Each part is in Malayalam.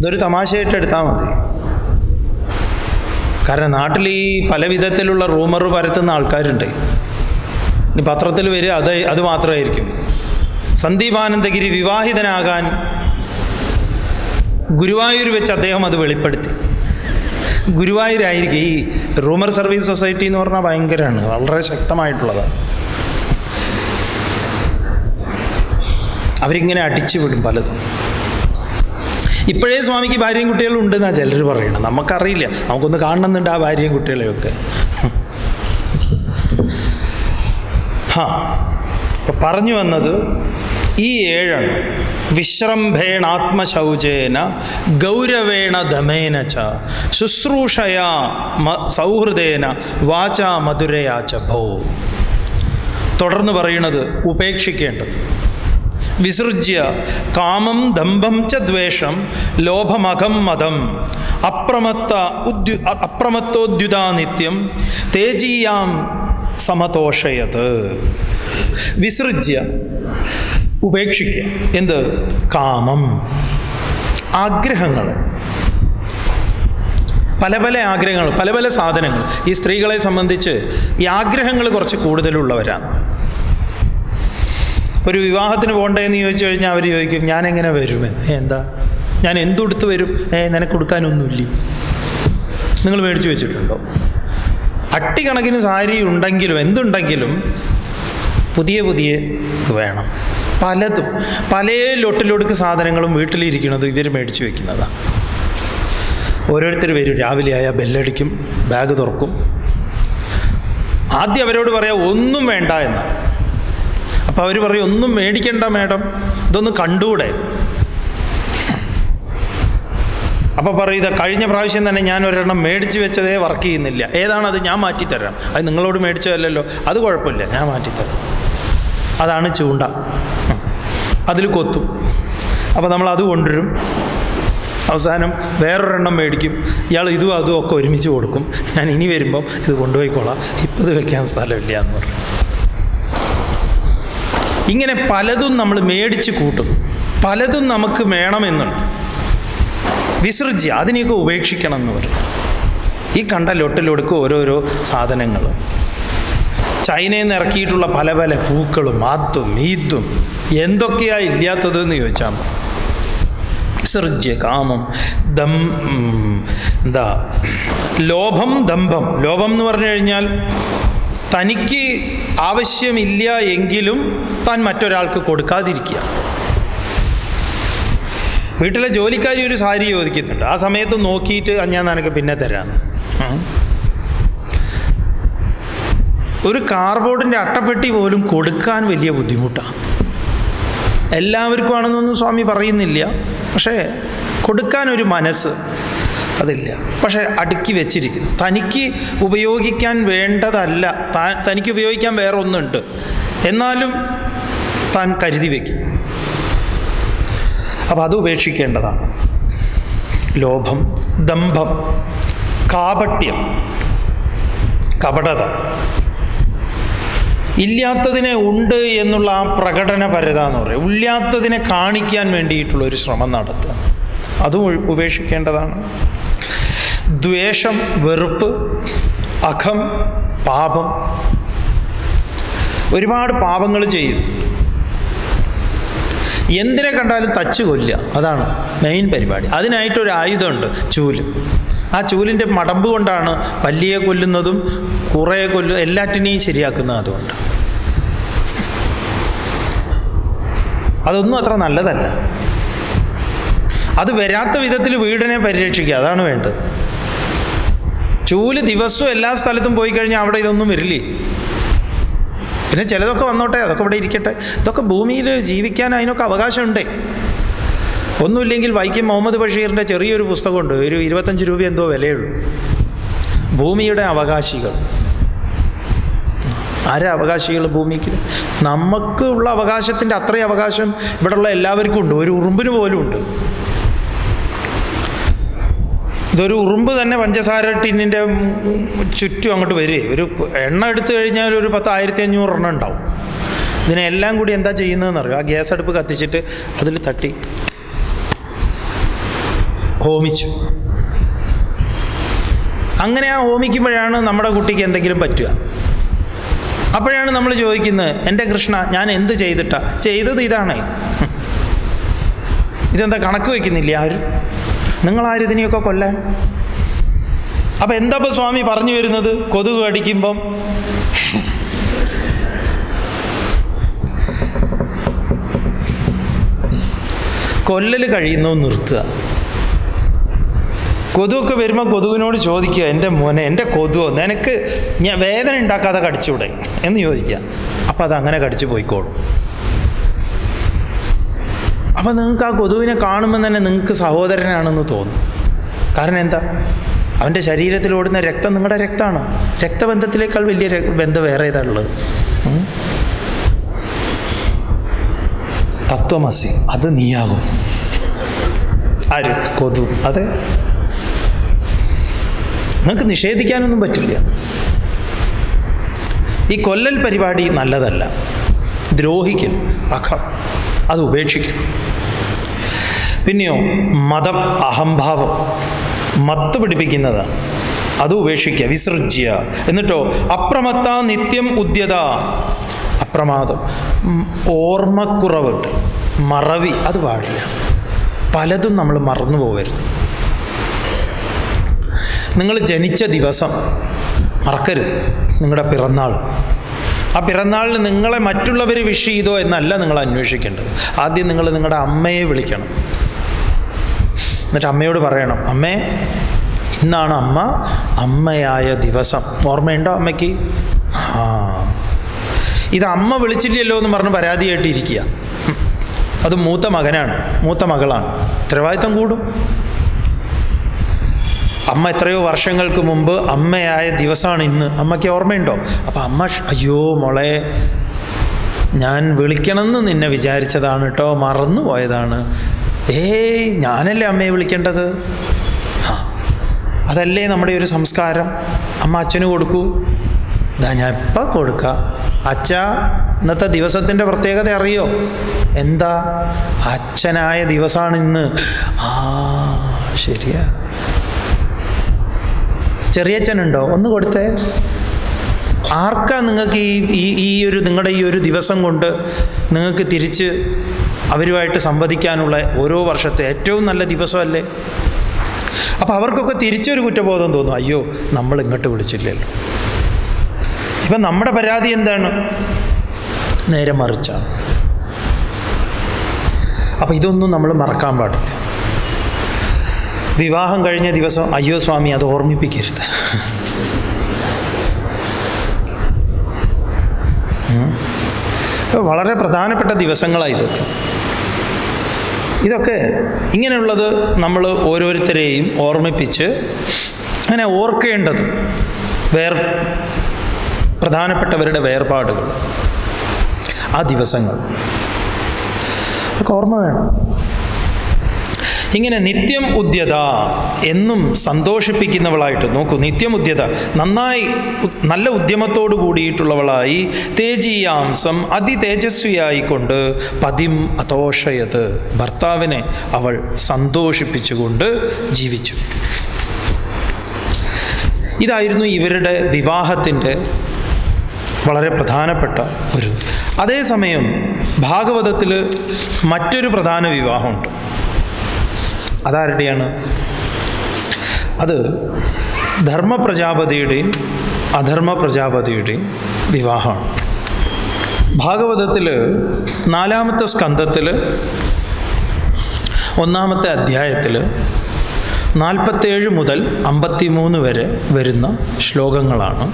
ഇതൊരു തമാശയായിട്ട് എടുത്താൽ മതി. കാരണം നാട്ടിൽ ഈ പല വിധത്തിലുള്ള റൂമർ പരത്തുന്ന ആൾക്കാരുണ്ട്. ഇനി പത്രത്തിൽ വരിക അത് അത് മാത്രമായിരിക്കും. സന്ദീപാനന്ദഗിരി വിവാഹിതനാകാൻ ഗുരുവായൂർ വെച്ച് അദ്ദേഹം അത് വെളിപ്പെടുത്തി. ഗുരുവായൂരായിരിക്കും ഈ റൂമർ സർവീസ് സൊസൈറ്റി എന്ന് പറഞ്ഞാൽ ഭയങ്കരമാണ് വളരെ ശക്തമായിട്ടുള്ളതാണ് അവരിങ്ങനെ അടിച്ചു വിടും പലതും. ഇപ്പോഴേ സ്വാമിക്ക് ഭാര്യയും കുട്ടികളും ഉണ്ടെന്നാണ് ചിലർ പറയണം നമുക്കറിയില്ല. നമുക്കൊന്ന് കാണണമെന്നുണ്ട് ആ ഭാര്യയും കുട്ടികളെയൊക്കെ. ഹാ. പറഞ്ഞു വന്നത് ഈ ഏഴാണ്. വിശ്രംഭേണ ആത്മശൗചേന ഗൗരവേണ ധമേന ച ശുശ്രൂഷയാ സൗഹൃദേന വാച മധുരയാ ച ഭോ. തുടർന്ന് പറയുന്നത് ഉപേക്ഷിക്കേണ്ടത്. വിസൃജ്യ കാമം ദമ്പം ച ദ്വേഷം ലോഭമഖം മതം. അപ്രമത്ത ഉദ്യു അപ്രമത്തോദ്യുതാ നിത്യം തേജീയാം സമതോഷയത്. വിസൃജ്യ ഉപേക്ഷിക്കുക. എന്ത്? കാമം. ആഗ്രഹങ്ങൾ. പല പല ആഗ്രഹങ്ങൾ പല പല സാധനങ്ങൾ. ഈ സ്ത്രീകളെ സംബന്ധിച്ച് ഈ ആഗ്രഹങ്ങൾ കുറച്ച് കൂടുതലുള്ളവരാണ്. ഒരു വിവാഹത്തിന് പോകണ്ടേ ചോദിച്ചു കഴിഞ്ഞാൽ അവർ ചോദിക്കും ഞാൻ എങ്ങനെ വരുമെന്ന് എന്താ? ഞാൻ എന്തുടുത്ത് വരും? ഏ നിനക്ക് കൊടുക്കാനൊന്നുമില്ല. നിങ്ങൾ മേടിച്ചു വെച്ചിട്ടുണ്ടോ? അട്ടിക്കണക്കിന് സാരി ഉണ്ടെങ്കിലും എന്തുണ്ടെങ്കിലും പുതിയ പുതിയ ഇത് വേണം. പലതും. പല ലൊട്ടിലൊടുക്ക് സാധനങ്ങളും വീട്ടിലിരിക്കുന്നത് ഇവർ മേടിച്ചു വെക്കുന്നതാണ് ഓരോരുത്തർ വരും. രാവിലെ ആയാൽ ബെല്ലടിക്കും ബാഗ് തുറക്കും. ആദ്യം അവരോട് പറയാം ഒന്നും വേണ്ട എന്നാണ് അപ്പോൾ അവർ പറയും ഒന്നും മേടിക്കണ്ട മാഡം ഇതൊന്ന് കണ്ടൂടെ? അപ്പോൾ പറയും ഇത് കഴിഞ്ഞ പ്രാവശ്യം തന്നെ ഞാൻ ഒരെണ്ണം മേടിച്ച് വെച്ചതേ വർക്ക് ചെയ്യുന്നില്ല. ഏതാണത് ഞാൻ മാറ്റിത്തരാം. അത് നിങ്ങളോട് മേടിച്ചതല്ലല്ലോ. അത് കുഴപ്പമില്ല ഞാൻ മാറ്റിത്തരാം. അതാണ് ചൂണ്ട. അതിൽ കൊത്തും. അപ്പോൾ നമ്മൾ അത് കൊണ്ടുവരും. അവസാനം വേറൊരെണ്ണം മേടിക്കും. ഇയാൾ ഇതും അതും ഒക്കെ ഒരുമിച്ച് കൊടുക്കും. ഞാൻ ഇനി വരുമ്പം ഇത് കൊണ്ടുപോയിക്കോളാം. ഇപ്പോൾ ഇത് വെക്കാൻ സ്ഥലമില്ല എന്ന് പറയും. ഇങ്ങനെ പലതും നമ്മൾ മേടിച്ച് കൂട്ടുന്നു പലതും നമുക്ക് വേണമെന്നുണ്ട്. വിസർജ്യ അതിനെയൊക്കെ ഉപേക്ഷിക്കണം എന്ന് പറയും. ഈ കണ്ട ലൊട്ടിലൊടുക്കും ഓരോരോ സാധനങ്ങൾ. ചൈനയിൽ നിന്ന് ഇറക്കിയിട്ടുള്ള പല പല പൂക്കളും മാത്തും ഈത്തും എന്തൊക്കെയാ ഇല്ലാത്തതെന്ന് ചോദിച്ചാൽ മതി. വിസർജ്യ കാമം ദം എന്താ ലോഭം ദമ്പം ലോഭം എന്ന് പറഞ്ഞു കഴിഞ്ഞാൽ തനിക്ക് ആവശ്യമില്ല എങ്കിലും താൻ മറ്റൊരാൾക്ക് കൊടുക്കാതിരിക്കുക. വീട്ടിലെ ജോലിക്കാരി ഒരു സാരി ചോദിക്കുന്നുണ്ട്. ആ സമയത്ത് നോക്കിയിട്ട് "ആ, ഞാൻ നിനക്ക് പിന്നെ തരാം ഒരു കാർബോർഡിന്റെ അട്ടപ്പെട്ടി പോലും കൊടുക്കാൻ വലിയ ബുദ്ധിമുട്ടാണ് എല്ലാവർക്കും ആണെന്നൊന്നും സ്വാമി പറയുന്നില്ല. പക്ഷേ കൊടുക്കാൻ ഒരു മനസ്സ് അതില്ല. പക്ഷേ അടുക്കി വെച്ചിരിക്കുന്നു. തനിക്ക് ഉപയോഗിക്കാൻ വേണ്ടതല്ല. തനിക്ക് ഉപയോഗിക്കാൻ വേറെ ഒന്നുണ്ട് എന്നാലും താൻ കരുതി വയ്ക്കും അപ്പോൾ അത് ഉപേക്ഷിക്കേണ്ടതാണ്. ലോഭം ദമ്പം കാപട്യം കപടത. ഇല്ലാത്തതിനെ ഉണ്ട് എന്നുള്ള ആ പ്രകടനപരത എന്ന് പറയും. ഇല്ലാത്തതിനെ കാണിക്കാൻ വേണ്ടിയിട്ടുള്ള ഒരു ശ്രമം നടത്തുക. അതും ഉപേക്ഷിക്കേണ്ടതാണ്. ദ്വേഷം വെറുപ്പ് അഖം പാപം. ഒരുപാട് പാപങ്ങൾ ചെയ്യും. എന്തിനെ കണ്ടാലും തച്ച് കൊല്ലുക. അതാണ് മെയിൻ പരിപാടി. അതിനായിട്ടൊരു ആയുധമുണ്ട് ചൂൽ. ആ ചൂലിന്റെ മടമ്പ് കൊണ്ടാണ് പല്ലിയെ കൊല്ലുന്നതും കുറേ കൊല്ലു എല്ലാറ്റിനെയും ശരിയാക്കുന്നതും അതുകൊണ്ട്. അതൊന്നും അത്ര നല്ലതല്ല. അത് വരാത്ത വിധത്തിൽ വീടിനെ പരിരക്ഷിക്കുക അതാണ് വേണ്ടത്. ചൂൽ ദിവസവും എല്ലാ സ്ഥലത്തും പോയി കഴിഞ്ഞാൽ അവിടെ ഇതൊന്നും വരില്ലേ? പിന്നെ ചിലതൊക്കെ വന്നോട്ടെ അതൊക്കെ ഇവിടെ ഇരിക്കട്ടെ. ഇതൊക്കെ ഭൂമിയിൽ ജീവിക്കാൻ അതിനൊക്കെ അവകാശമുണ്ടേ. ഒന്നുമില്ലെങ്കിൽ വൈക്കം മുഹമ്മദ് ബഷീറിന്റെ ചെറിയൊരു പുസ്തകമുണ്ട് ഒരു ഇരുപത്തഞ്ച് രൂപ എന്തോ വിലയുള്ളൂ. ഭൂമിയുടെ അവകാശികൾ. ആരാ അവകാശികൾ ഭൂമിക്ക്? നമുക്കുള്ള അവകാശത്തിന്റെ അത്രയും അവകാശം ഇവിടെയുള്ള എല്ലാവർക്കും ഉണ്ട്. ഒരു ഉറുമ്പിന് പോലും ഉണ്ട്. ഇതൊരു ഉറുമ്പ് തന്നെ പഞ്ചസാര ടിന്നിന്റെ ചുറ്റും അങ്ങോട്ട് വരികയെ ഒരു എണ്ണ എടുത്തു കഴിഞ്ഞാൽ ഒരു പത്ത് ആയിരത്തി അഞ്ഞൂറ് എണ്ണം ഉണ്ടാവും. ഇതിനെല്ലാം കൂടി എന്താ ചെയ്യുന്നതെന്ന് അറിയോ? ആ ഗ്യാസ് അടുപ്പ് കത്തിച്ചിട്ട് അതിൽ തട്ടി. ഹോമിച്ചു. അങ്ങനെ ആ ഹോമിക്കുമ്പോഴാണ് നമ്മുടെ കുട്ടിക്ക് എന്തെങ്കിലും പറ്റുക. അപ്പോഴാണ് നമ്മൾ ചോദിക്കുന്നത് എന്റെ കൃഷ്ണ ഞാൻ എന്ത് ചെയ്തിട്ടാ? ചെയ്തത് ഇതാണ്. ഇതെന്താ കണക്ക് വയ്ക്കുന്നില്ല ആരും? നിങ്ങളാരും ഇതിനെയൊക്കെ കൊല്ലാൻ? അപ്പം എന്താ സ്വാമി പറഞ്ഞു വരുന്നത്? കൊതുക് കടിക്കുമ്പം. കൊല്ലൽ കഴിയുന്നു നിർത്തുക. കൊതുവൊക്കെ വരുമ്പോൾ കൊതുവിനോട് ചോദിക്കുക എന്റെ മോനെ എന്റെ കൊതുവോ നിനക്ക് ഞാൻ വേദന ഉണ്ടാക്കാതെ കടിച്ചുവിടെ എന്ന് ചോദിക്കുക. അപ്പം അതങ്ങനെ കടിച്ചു പോയിക്കോളും. അപ്പം നിങ്ങൾക്ക് ആ കൊതുവിനെ കാണുമ്പോൾ തന്നെ നിങ്ങൾക്ക് സഹോദരനാണെന്ന് തോന്നും. കാരണം എന്താ? അവന്റെ ശരീരത്തിൽ ഓടുന്ന രക്തം നിങ്ങളുടെ രക്തമാണ്. രക്തബന്ധത്തിലേക്കാൾ വലിയ ബന്ധം വേറെ ഏതാണുള്ളത് തത്വമസി അത് നീയാകും. ആര്? കൊതു അതെ. നിങ്ങൾക്ക് നിഷേധിക്കാനൊന്നും പറ്റില്ല. ഈ കൊല്ലൽ പരിപാടി നല്ലതല്ല. ദ്രോഹിക്കൽ അഖം അത് ഉപേക്ഷിക്കണം. പിന്നെയോ മതം അഹംഭാവം മത്ത് പിടിപ്പിക്കുന്നതാണ് അത് ഉപേക്ഷിക്കുക വിസൃജ്യ എന്നിട്ടോ അപ്രമത്ത നിത്യം ഉദ്യത. അപ്രമാദം. ഓർമ്മക്കുറവുണ്ട് മറവി. അത് പാടില്ല. പലതും നമ്മൾ മറന്നു പോകരുത്. നിങ്ങൾ ജനിച്ച ദിവസം മറക്കരുത്. നിങ്ങളുടെ പിറന്നാൾ. ആ പിറന്നാളിന് നിങ്ങളെ മറ്റുള്ളവർ വിഷ് ചെയ്തോ എന്നല്ല നിങ്ങൾ അന്വേഷിക്കേണ്ടത്. ആദ്യം നിങ്ങൾ നിങ്ങളുടെ അമ്മയെ വിളിക്കണം. എന്നിട്ട് അമ്മയോട് പറയണം അമ്മേ ഇന്നാണ് അമ്മ അമ്മയായ ദിവസം. ഓർമ്മയുണ്ടോ അമ്മയ്ക്ക്? ആ. ഇത് അമ്മ വിളിച്ചില്ലല്ലോ എന്ന് പറഞ്ഞ് പരാതിയായിട്ടിരിക്കുക. ഹും. അത് മൂത്ത മകനാണ് മൂത്ത മകളാണ്. ഉത്തരവാദിത്തം കൂടും. അമ്മ എത്രയോ വർഷങ്ങൾക്ക് മുമ്പ് അമ്മയായ ദിവസമാണ് ഇന്ന്. അമ്മയ്ക്ക് ഓർമ്മയുണ്ടോ? അപ്പം അമ്മ അയ്യോ മോളെ ഞാൻ വിളിക്കണമെന്ന് നിന്നെ വിചാരിച്ചതാണ് കേട്ടോ മറന്നു പോയതാണ് ഏയ് ഞാനല്ലേ അമ്മയെ വിളിക്കേണ്ടത്? അതല്ലേ നമ്മുടെ ഒരു സംസ്കാരം? അമ്മ അച്ഛന് കൊടുക്കൂ. ഇതാ ഞാൻ ഇപ്പം കൊടുക്കാം. അച്ഛ ഇന്നത്തെ ദിവസത്തിന്റെ പ്രത്യേകത അറിയോ? എന്താ? അച്ഛനായ ദിവസമാണ് ഇന്ന്. ആ ശരിയാ. ചെറിയച്ഛനുണ്ടോ? ഒന്ന് കൊടുത്തേ. ആർക്കാ നിങ്ങൾക്ക് ഈ ഈ ഒരു നിങ്ങളുടെ ഈ ഒരു ദിവസം കൊണ്ട് നിങ്ങൾക്ക് തിരിച്ച് അവരുമായിട്ട് സംവദിക്കാനുള്ള ഓരോ വർഷത്തെ ഏറ്റവും നല്ല ദിവസമല്ലേ? അപ്പോൾ അവർക്കൊക്കെ തിരിച്ചൊരു കുറ്റബോധം തോന്നും. അയ്യോ നമ്മൾ ഇങ്ങോട്ട് വിളിച്ചില്ലല്ലോ. ഇപ്പം നമ്മുടെ പരാതി എന്താണ്? നേരെ മറിച്ചാണ് അപ്പോൾ ഇതൊന്നും നമ്മൾ മറക്കാൻ പാടില്ല. വിവാഹം കഴിഞ്ഞ ദിവസം അയ്യോ സ്വാമി അത് ഓർമ്മിപ്പിക്കരുത്. വളരെ പ്രധാനപ്പെട്ട ദിവസങ്ങളാണ് ഇതൊക്കെ. ഇതൊക്കെ ഇങ്ങനെയുള്ളത് നമ്മൾ ഓരോരുത്തരെയും ഓർമ്മിപ്പിച്ച് അങ്ങനെ ഓർക്കേണ്ടത് വേർ പ്രധാനപ്പെട്ടവരുടെ വേർപാടുകൾ. ആ ദിവസങ്ങൾ. ഓർമ്മ വേണം. ഇങ്ങനെ നിത്യം ഉദ്യത എന്നും സന്തോഷിപ്പിക്കുന്നവളായിട്ട് നോക്കൂ നിത്യം ഉദ്യത നന്നായി നല്ല ഉദ്യമത്തോടു കൂടിയിട്ടുള്ളവളായി തേജീയാംസം അതിതേജസ്വിയായിക്കൊണ്ട് പതിം അതോഷയത് ഭർത്താവിനെ അവൾ സന്തോഷിപ്പിച്ചുകൊണ്ട് ജീവിച്ചു. ഇതായിരുന്നു ഇവരുടെ വിവാഹത്തിന്റെ വളരെ പ്രധാനപ്പെട്ട ഒരു. അതേസമയം ഭാഗവതത്തിൽ മറ്റൊരു പ്രധാന വിവാഹമുണ്ട്. അതാരുടെയാണ്? അത് ധർമ്മ പ്രജാപതിയുടെയും അധർമ്മ പ്രജാപതിയുടെയും വിവാഹമാണ്. ഭാഗവതത്തിൽ നാലാമത്തെ സ്കന്ധത്തിൽ ഒന്നാമത്തെ അധ്യായത്തിൽ നാൽപ്പത്തേഴ് മുതൽ അമ്പത്തിമൂന്ന് വരെ വരുന്ന ശ്ലോകങ്ങളാണ്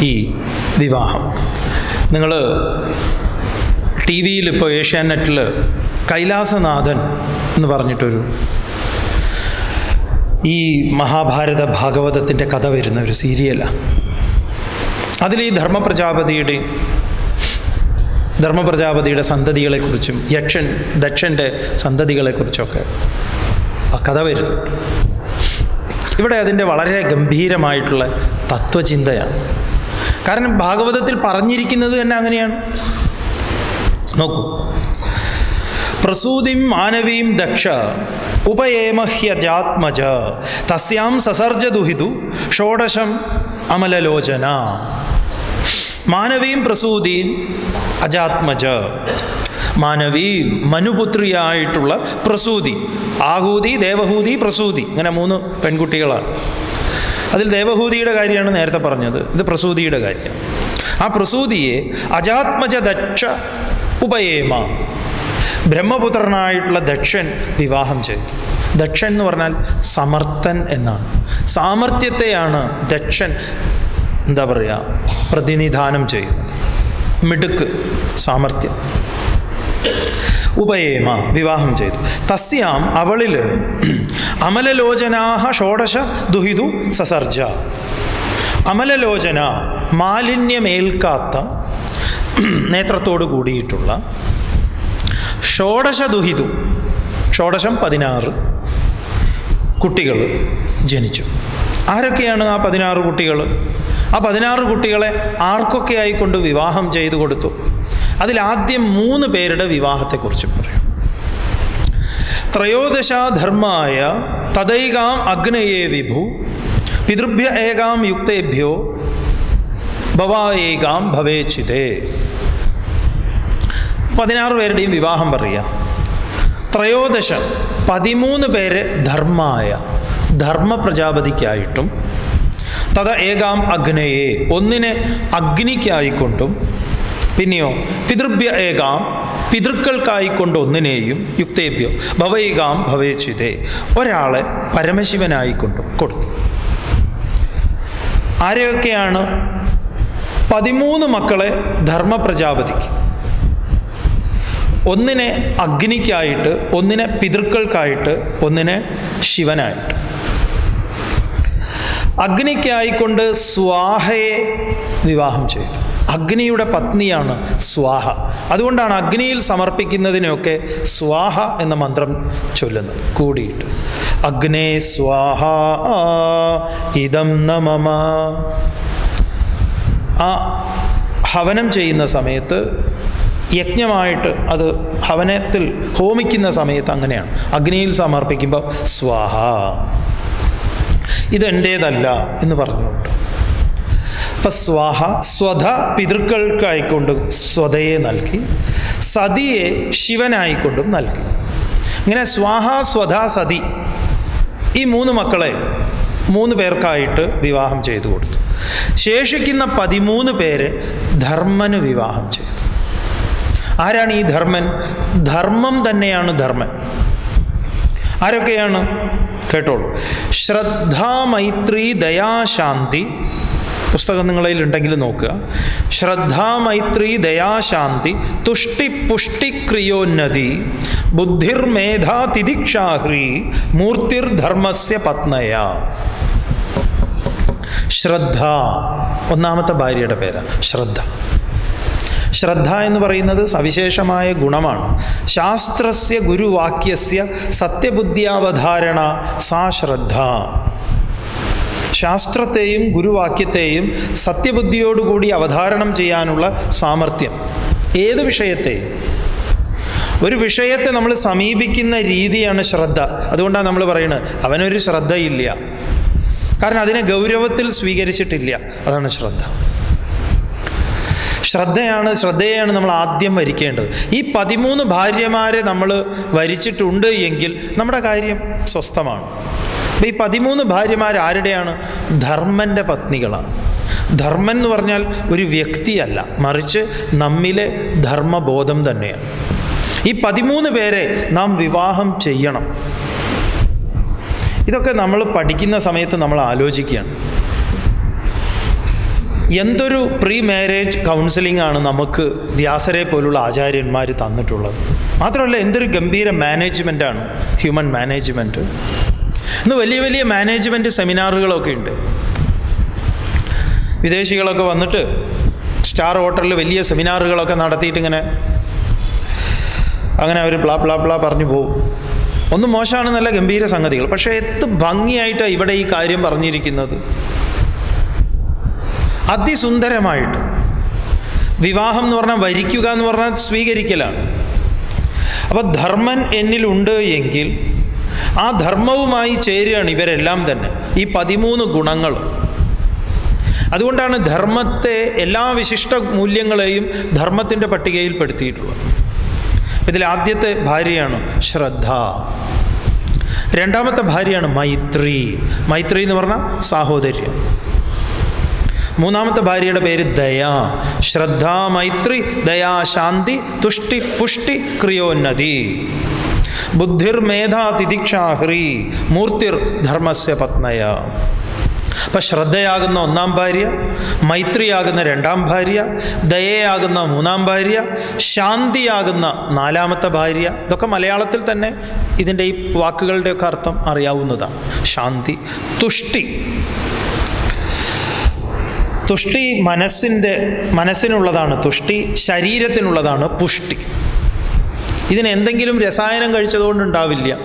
ഈ വിവാഹം. നിങ്ങൾ ടി വിയിൽ ഇപ്പോൾ ഏഷ്യാനെറ്റിൽ കൈലാസനാഥൻ എന്ന് പറഞ്ഞിട്ടൊരു ഈ മഹാഭാരത ഭാഗവതത്തിന്റെ കഥ വരുന്ന ഒരു സീരിയലാണ് അതിൽ ഈ ധർമ്മപ്രജാപതിയുടെ ധർമ്മപ്രജാപതിയുടെ സന്തതികളെക്കുറിച്ചും യക്ഷൻ ദക്ഷന്റെ സന്തതികളെക്കുറിച്ചൊക്കെ ആ കഥ വരുന്നുണ്ട് ഇവിടെ അതിന്റെ വളരെ ഗംഭീരമായിട്ടുള്ള തത്വചിന്തയാണ്. കാരണം ഭാഗവതത്തിൽ പറഞ്ഞിരിക്കുന്നത് തന്നെ അങ്ങനെയാണ്. നോക്കൂ. പ്രസൂതിം മാനവീം ദക്ഷ ഉപയേമഹ്യജാത്മജ തസ്യാം സസർജ ദുഹിതു ഷോഡശം അമലലോചന. മാനവീം പ്രസൂതിം അജാത്മജ മാനവീ മനുപുത്രിയായിട്ടുള്ള പ്രസൂതി ആഹൂതി ദേവഹൂതി പ്രസൂതി ഇങ്ങനെ മൂന്ന് പെൺകുട്ടികളാണ്. അതിൽ ദേവഹൂതിയുടെ കാര്യമാണ് നേരത്തെ പറഞ്ഞത്. ഇത് പ്രസൂതിയുടെ കാര്യം. ആ പ്രസൂതിയെ അജാത്മജ ദക്ഷ ഉപയേമ ബ്രഹ്മപുത്രനായിട്ടുള്ള ദക്ഷൻ വിവാഹം ചെയ്തു. ദക്ഷൻ എന്ന് പറഞ്ഞാൽ സമർത്ഥൻ എന്നാണ്. സാമർത്ഥ്യത്തെയാണ് ദക്ഷൻ എന്താ പറയുക പ്രതിനിധാനം ചെയ്യുന്നത്. മിടുക്ക് സാമർത്ഥ്യം. ഉപയേമ വിവാഹം ചെയ്തു. തസ്യാം അവളിൽ അമലലോചനാഹ ഷോഡശ ദുഹിതു സസർജ. അമലലോചന മാലിന്യമേൽക്കാത്ത നേത്രത്തോട് കൂടിയിട്ടുള്ള ഷോഡശ ദുഹിതു ഷോഡശം പതിനാറ്. കുട്ടികൾ ജനിച്ചു. ആരൊക്കെയാണ് ആ പതിനാറ് കുട്ടികൾ? ആ പതിനാറ് കുട്ടികളെ ആർക്കൊക്കെ ആയിക്കൊണ്ട് വിവാഹം ചെയ്തു കൊടുത്തു? അതിലാദ്യം മൂന്ന് പേരുടെ വിവാഹത്തെക്കുറിച്ച് പറയും. ത്രയോദശാധർമായ തദൈകാം അഗ്നയേ വിഭു പിതൃഭ്യ ഏകാം യുക്തേഭ്യോ ഭവായേകാം ഭവേച്ചിതേ പതിനാറ് പേരുടെയും വിവാഹം പറയുക. ത്രയോദശ പതിമൂന്ന് പേര് ധർമായ ധർമ്മ പ്രജാപതിക്കായിട്ടും തഥ ഏകാം അഗ്നയെ ഒന്നിനെ അഗ്നിക്കായിക്കൊണ്ടും പിന്നെയോ പിതൃഭ്യ ഏകാം പിതൃക്കൾക്കായിക്കൊണ്ട് ഒന്നിനെയും യുക്തേഭ്യോ ഭവൈകാം ഭവേച്യുതേ ഒരാളെ പരമശിവനായിക്കൊണ്ടും കൊടുത്തു. ആരെയൊക്കെയാണ്? പതിമൂന്ന് മക്കളെ ധർമ്മ പ്രജാപതിക്ക് ഒന്നിനെ അഗ്നിക്കായിട്ട് ഒന്നിനെ പിതൃക്കൾക്കായിട്ട് ഒന്നിനെ ശിവനായിട്ട്. അഗ്നിക്കായിക്കൊണ്ട് സ്വാഹയെ വിവാഹം ചെയ്തു. അഗ്നിയുടെ പത്നിയാണ് സ്വാഹ. അതുകൊണ്ടാണ് അഗ്നിയിൽ സമർപ്പിക്കുന്നതിനൊക്കെ സ്വാഹ എന്ന മന്ത്രം ചൊല്ലുന്നത്. കൂടിയിട്ട് അഗ്നേ സ്വാഹ ഇതം നമമ. ആ ഹവനം ചെയ്യുന്ന സമയത്ത് യജ്ഞമായിട്ട് അത് ഹവനത്തിൽ ഹോമിക്കുന്ന സമയത്ത് അങ്ങനെയാണ്. അഗ്നിയിൽ സമർപ്പിക്കുമ്പോൾ സ്വാഹ. ഇതെന്റേതല്ല എന്ന് പറഞ്ഞുകൊണ്ട്. അപ്പം സ്വാഹ സ്വധ പിതൃക്കൾക്കായിക്കൊണ്ട് സ്വതയെ നൽകി സതിയെ ശിവനായിക്കൊണ്ടും നൽകി. ഇങ്ങനെ സ്വാഹ സ്വധ സതി ഈ മൂന്ന് മക്കളെ മൂന്ന് പേർക്കായിട്ട് വിവാഹം ചെയ്തു കൊടുത്തു. ശേഷിക്കുന്ന പതിമൂന്ന് പേരെ ധർമ്മന് വിവാഹം ചെയ്തു. ആരാണ് ഈ ധർമ്മൻ? ധർമ്മം തന്നെയാണ് ധർമ്മൻ. ആരൊക്കെയാണ്? കേട്ടോളൂ. ശ്രദ്ധാ മൈത്രി ദയാശാന്തി പുസ്തകം നിങ്ങളിൽ ഉണ്ടെങ്കിൽ നോക്കുക. ശ്രദ്ധാ മൈത്രി ദയാശാന്തി തുഷ്ടി പുഷ്ടി ക്രിയോന്നതി. ബുദ്ധിർമേധാ തിദിക്ഷാഹ്രി മൂർത്തിർധർമ്മസ്യ പത്നയ. ശ്രദ്ധ. ഒന്നാമത്തെ ഭാര്യയുടെ പേരാണ് ശ്രദ്ധ. ശ്രദ്ധ എന്ന് പറയുന്നത് സവിശേഷമായ ഗുണമാണ്. ശാസ്ത്രസ്യ ഗുരുവാക്യസ്യ സത്യബുദ്ധ്യാവധാരണ സാ ശ്രദ്ധ. ശാസ്ത്രത്തെയും ഗുരുവാക്യത്തെയും സത്യബുദ്ധിയോടുകൂടി അവധാരണം ചെയ്യാനുള്ള സാമർഥ്യം. ഏത് വിഷയത്തെയും ഒരു വിഷയത്തെ നമ്മൾ സമീപിക്കുന്ന രീതിയാണ് ശ്രദ്ധ. അതുകൊണ്ടാണ് നമ്മൾ പറയുന്നത് അവനൊരു ശ്രദ്ധയില്ല. കാരണം അതിനെ ഗൗരവത്തിൽ സ്വീകരിച്ചിട്ടില്ല. അതാണ് ശ്രദ്ധ. ശ്രദ്ധയാണ് ശ്രദ്ധയാണ് നമ്മൾ ആദ്യം വരിക്കേണ്ടത്. ഈ പതിമൂന്ന് ഭാര്യമാരെ നമ്മൾ വരിച്ചിട്ടുണ്ട് എങ്കിൽ നമ്മുടെ കാര്യം സ്വസ്ഥമാണ്. അപ്പം ഈ പതിമൂന്ന് ഭാര്യമാർ ആരുടെയാണ്? ധർമ്മന്റെ പത്നികളാണ്. ധർമ്മൻ എന്ന് പറഞ്ഞാൽ ഒരു വ്യക്തിയല്ല മറിച്ച് നമ്മിലെ ധർമ്മബോധം തന്നെയാണ്. ഈ പതിമൂന്ന് പേരെ നാം വിവാഹം ചെയ്യണം. ഇതൊക്കെ നമ്മൾ പഠിക്കുന്ന സമയത്ത് നമ്മൾ ആലോചിക്കുകയാണ്. എന്തൊരു പ്രീ മാരേജ് കൗൺസിലിംഗ് ആണ് നമുക്ക് വ്യാസരെ പോലുള്ള ആചാര്യന്മാർ തന്നിട്ടുള്ളത്? മാത്രമല്ല എന്തൊരു ഗംഭീര മാനേജ്മെന്റ് ആണ് ഹ്യൂമൻ മാനേജ്മെന്റ് ഇന്ന് വലിയ വലിയ മാനേജ്മെന്റ് സെമിനാറുകളൊക്കെ ഉണ്ട്. വിദേശികളൊക്കെ വന്നിട്ട് സ്റ്റാർ ഹോട്ടലിൽ വലിയ സെമിനാറുകളൊക്കെ നടത്തിയിട്ട് ഇങ്ങനെ അങ്ങനെ അവർ പ്ലാ പ്ലാ പ്ലാ പറഞ്ഞു പോകും ഒന്നും മോശമാണെന്നല്ല ഗംഭീര സംഗതികൾ. പക്ഷേ എത്ര ഭംഗിയായിട്ടാണ് ഇവിടെ ഈ കാര്യം പറഞ്ഞിരിക്കുന്നത്. അതിസുന്ദരമായിട്ട്. വിവാഹം എന്ന് പറഞ്ഞാൽ വരിക്കുക എന്ന് പറഞ്ഞാൽ സ്വീകരിക്കലാണ്. അപ്പോൾ ധർമ്മൻ എന്നിലുണ്ട് എങ്കിൽ ആ ധർമ്മവുമായി ചേരുകയാണ് ഇവരെല്ലാം തന്നെ. ഈ പതിമൂന്ന് ഗുണങ്ങൾ. അതുകൊണ്ടാണ് ധർമ്മത്തെ എല്ലാ വിശിഷ്ട മൂല്യങ്ങളെയും ധർമ്മത്തിന്റെ പട്ടികയിൽ പെടുത്തിയിട്ടുള്ളത്. ഇതിൽ ആദ്യത്തെ ഭാര്യയാണ് ശ്രദ്ധ. രണ്ടാമത്തെ ഭാര്യയാണ് മൈത്രി. മൈത്രി എന്ന് പറഞ്ഞാൽ സാഹോദര്യം. മൂന്നാമത്തെ ഭാര്യയുടെ പേര് ദയാ. ശ്രദ്ധ മൈത്രി ദയാ ശാന്തി തുഷ്ടി പുഷ്ടി ക്രിയോന്നതി. ബുദ്ധിർ മേധാ തിദിക്ഷാഹ്രി മൂർത്തിർ ധർമ്മസ്യ പത്നയ. അപ്പം ശ്രദ്ധയാകുന്ന ഒന്നാം ഭാര്യ മൈത്രിയാകുന്ന രണ്ടാം ഭാര്യ ദയയാകുന്ന മൂന്നാം ഭാര്യ ശാന്തിയാകുന്ന നാലാമത്തെ ഭാര്യ. ഇതൊക്കെ മലയാളത്തിൽ തന്നെ ഇതിന്റെ ഈ വാക്കുകളുടെയൊക്കെ അർത്ഥം അറിയാവുന്നതാണ്. ശാന്തി തുഷ്ടി തുഷ്ടി മനസ്സിന്റെ മനസ്സിനുള്ളതാണ് തുഷ്ടി ശരീരത്തിനുള്ളതാണ് പുഷ്ടി. ഇതിന് എന്തെങ്കിലും രസായനം കഴിച്ചതുകൊണ്ടുണ്ടാവില്ല.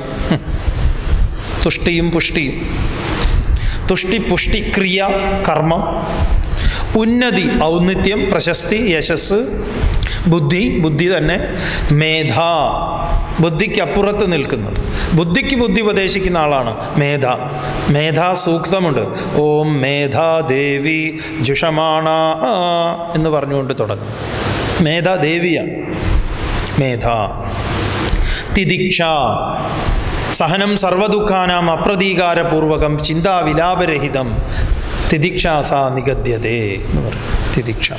തുഷ്ടിയും പുഷ്ടിയും. തുഷ്ടി പുഷ്ടി ക്രിയ കർമ്മം. ഉന്നതി ഔന്നിത്യം പ്രശസ്തി യശസ് ബുദ്ധി ബുദ്ധി തന്നെ മേധ ബുദ്ധിക്ക് അപ്പുറത്ത് നിൽക്കുന്നത്. ബുദ്ധിക്ക് ബുദ്ധി ഉപദേശിക്കുന്ന ആളാണ് മേധ. മേധാ സൂക്തമുണ്ട്. ഓം മേധാ ദേവി ജുഷമാണ എന്ന് പറഞ്ഞുകൊണ്ട് തുടങ്ങും. മേധ ദേവിയാണ്. മേധ. തിദിക്ഷ. സഹനം സർവദുഃഖാനാം അപ്രതീകാരപൂർവകം ചിന്താവിലാപരഹിതം തിദിക്ഷ സാ നിഗദ്യതേ എന്ന് പറയും തിദിക്ഷ.